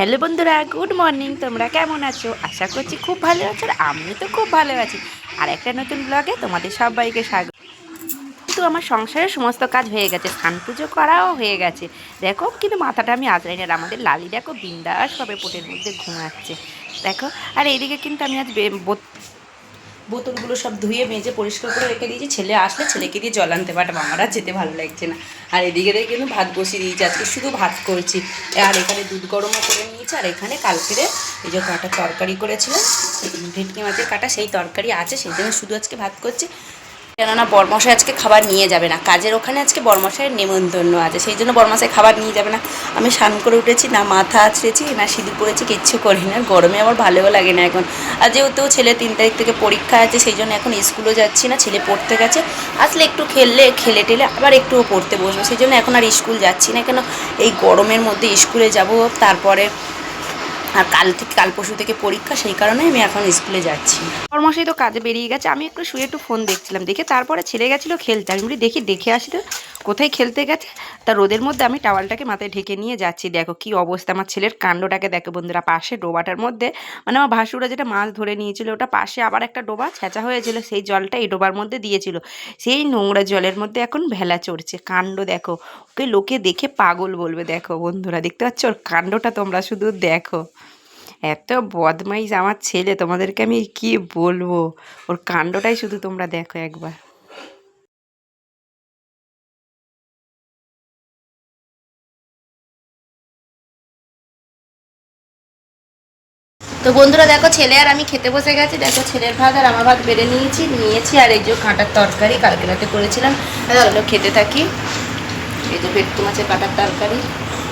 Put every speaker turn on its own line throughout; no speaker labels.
Hello বন্ধুরা, good morning. তোমরা কেমন আছো? আশা করছি খুব ভালো আছো আর আমি তো খুব ভালো আছি। আর একটা নতুন ব্লগে তোমাদের সবাইকে স্বাগত। কিন্তু আমার সংসারের সমস্ত কাজ হয়ে গেছে স্থান পুজো করাও হয়ে গেছে। দেখো, কিন্তু মাথাটা আমি আজরাই না আমাদের লালি দেখো বিন্দাস সবে পোটের মধ্যে ঘুমাচ্ছে। দেখো, আর এইদিকে কিন্তু আমি আজ বোতলগুলো সব ধুয়ে মেজে পরিষ্কার করে রেখে দিয়েছি। ছেলে আসলে ছেলেকে দিয়ে জল আনতে পারতাম আমার আর যেতে ভালো লাগছে না। আর এদিকে দেখে কিন্তু ভাত বসিয়ে দিয়েছি, আজকে শুধু ভাত করছি। আর এখানে দুধ গরমও করে নিয়েছি, আর এখানে কালকেরে এই যে কাটা তরকারি করেছিলাম, ভেটকি মাছের কাটা সেই তরকারি আছে, সেই জন্য শুধু আজকে ভাত করছি। কেননা বরমশাই আজকে খাবার নিয়ে যাবে না। কাজের ওখানে আজকে বরমশাইয়ের নেমন্তন্ন আছে, সেই জন্য বরমশাই খাবার নিয়ে যাবে না। আমি স্নান করে উঠেছি, না মাথা আছড়েছি, না সিঁদুর পড়েছি, কিচ্ছু করি না। গরমে আমার ভালোও লাগে না এখন। আর যেহেতু ছেলে তিন তারিখ থেকে পরীক্ষা আছে, সেই জন্য এখন স্কুলও যাচ্ছি না, ছেলে পড়তে গেছে। আসলে একটু খেললে, খেলে টেলে আবার একটু পড়তে বসবো। সেই জন্য এখন আর স্কুল যাচ্ছি না কেন, এই গরমের মধ্যে স্কুলে যাব, তারপরে আর কাল থেকে, কাল পরশু থেকে পরীক্ষা, সেই কারণে আমি এখন স্কুলে যাচ্ছি। কর্মশাই তো কাজে বেরিয়ে গেছে, আমি একটু শুয়ে একটু ফোন দেখছিলাম, দেখে তারপরে ছেলে গেছিল খেলতে, আমি বলি, দেখি, দেখে আসি তো। কোথায় খেলতে গেছে? তা রোদের মধ্যে আমি টাওয়ালটাকে মাথায় ঢেকে নিয়ে যাচ্ছি। দেখো কি অবস্থা, আমার ছেলের কাণ্ডটাকে দেখো বন্ধুরা, পাশে ডোবাটার মধ্যে মানে আমার ভাসুরা যেটা মাছ ধরে নিয়েছিল, ওটা পাশে আবার একটা ডোবা ছেঁচা হয়েছিল, সেই জলটা এই ডোবার মধ্যে দিয়েছিল। সেই নোংরা জলের মধ্যে এখন ভেলা চড়ছে, কাণ্ড দেখো। ওকে লোকে দেখে পাগল বলবে, দেখো বন্ধুরা, দেখতে পাচ্ছ? ওর কাণ্ডটা তোমরা শুধু দেখো। এত বদমাইশ আমার ছেলে, তোমাদেরকে আমি কি বলব? ওর কাণ্ডটাই শুধু তোমরা দেখো একবার। তো বন্ধুরা দেখো ছেলে আর আমি খেতে বসে গেছি। দেখো ছেলের ভাত আর আমার ভাত বেড়ে নিয়েছি নিয়েছি আর এই যে কাঁটার তরকারি কালকে রাতে করেছিলাম। চলো খেতে থাকি। এই যে ভেটকি মাছের কাঁটার তরকারি।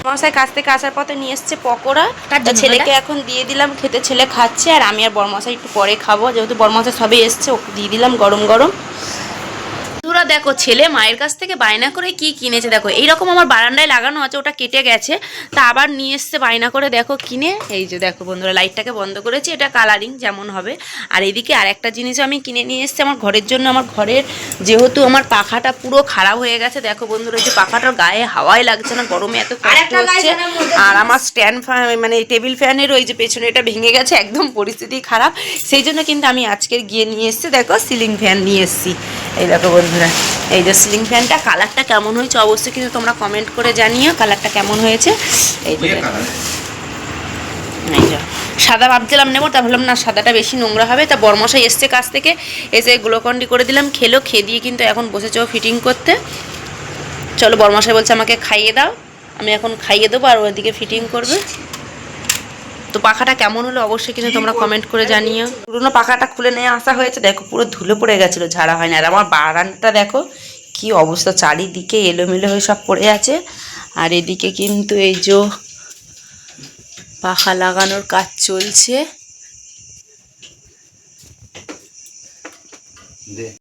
মশাই কাছ থেকে আসার পথে নিয়ে এসছে পকোড়া। তা ছেলেকে এখন দিয়ে দিলাম খেতে ছেলে খাচ্ছে আর আমি আর বরমশাই একটু পরে খাব। যেহেতু বরমশাই সবে এসছে ওকে দিয়ে দিলাম গরম গরম। তোরা দেখো ছেলে মায়ের কাছ থেকে বায়না করে কি কিনেছে দেখো। এইরকম আমার বারান্দায় লাগানো আছে ওটা কেটে গেছে। তা আবার নিয়ে এসছে বায়না করে দেখো কিনে। এই যে দেখো বন্ধুরা লাইটটাকে বন্ধ করেছি এটা কালারিং যেমন হবে। আর এদিকে আর একটা জিনিসও আমি কিনে নিয়ে এসেছি আমার ঘরের জন্য। আমার ঘরের যেহেতু আমার পাখাটা পুরো খারাপ হয়ে গেছে দেখো বন্ধুরা এই যে পাখাটার গায়ে হাওয়াই লাগছে না গরমে এত কষ্ট হচ্ছে। আর আমার স্ট্যান্ড ফ্যান মানে টেবিল ফ্যানের ওই যে পেছনে এটা ভেঙে গেছে একদম পরিস্থিতি খারাপ। সেই জন্য কিন্তু আমি আজকের গিয়ে নিয়ে এসেছি দেখো সিলিং ফ্যান নিয়ে এসেছি। এই দেখো বন্ধুরা এই যে সিলিং ফ্যানটা কালারটা কেমন হয়েছে অবশ্যই কিন্তু তোমরা কমেন্ট করে জানিও কালারটা কেমন হয়েছে? এই যে এই যে সাদা ভাবছিলাম নেব তা ভাবলাম না সাদাটা বেশি নোংরা হবে তা বরমশাই এসছে কাছ থেকে এসে গ্লোকন্ডি করে দিলাম খেলো খেয়ে দিয়ে কিন্তু এখন বসেছে ফিটিং করতে। চলো বরমশাই বলছে আমাকে খাইয়ে দাও আমি এখন খাইয়ে দেবো আর ওদিকে ফিটিং করবে। তো পাখাটা কেমন হলো অবশ্যই কিন্তু তোমরা কমেন্ট করে জানিও। পুরোনো পাখাটা খুলে নিয়ে আসা হয়েছে, দেখো পুরো ধুলো পড়ে গেছিল, ঝাড়া হয় না আর আমার বারান্দাটা দেখো, কি অবস্থা, চারিদিকে এলোমেলো হয়ে সব পড়ে আছে। আর এদিকে কিন্তু এই যে পাখা লাগানোর কাজ চলছে।